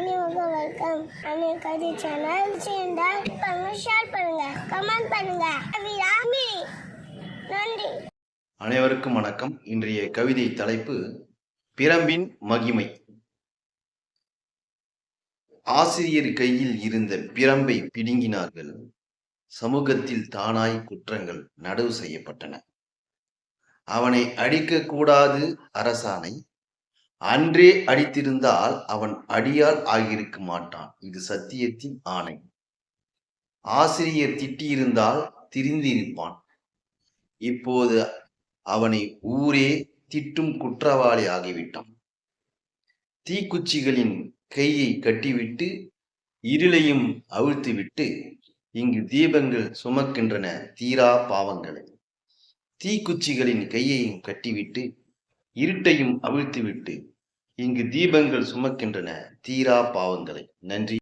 அனைவருக்கும் வெல்கம் அனைவரு கதை சேனல். சேர்ந்தால் பண்ணுங்க ஷேர் பண்ணுங்க கமெண்ட் பண்ணுங்க. அபிராமி நன்றி. அனைவருக்கும் வணக்கம். இன்றைய கவிதை தலைப்பு பிரம்பின் மகிமை ஆசிரியர் கையில் இருந்த பிரம்பை பிடுங்கினார்கள். சமூகத்தில் தானாய் குற்றங்கள் நடவு செய்யப்பட்டன. அவனை அடிக்கக்கூடாது அரசாணை அன்றே அடித்திருந்தால் அவன் அடியால் ஆகியிருக்க மாட்டான். இது சத்தியத்தின் ஆணை. ஆசிரியர் திட்டியிருந்தால் திரிந்திருப்பான். இப்போது அவனை ஊரே திட்டும் குற்றவாளி ஆகிவிட்டான். தீக்குச்சிகளின் கையை கட்டிவிட்டு இருளையும் அவிழ்த்துவிட்டு இங்கு தீபங்கள் சுமக்கின்றன தீரா பாவங்களை. தீக்குச்சிகளின் கையையும் கட்டிவிட்டு இருட்டையும் அவிழ்த்துவிட்டு இங்கு தீபங்கள் சுமக்கின்றன. தீரா பாவங்களை. நன்றி.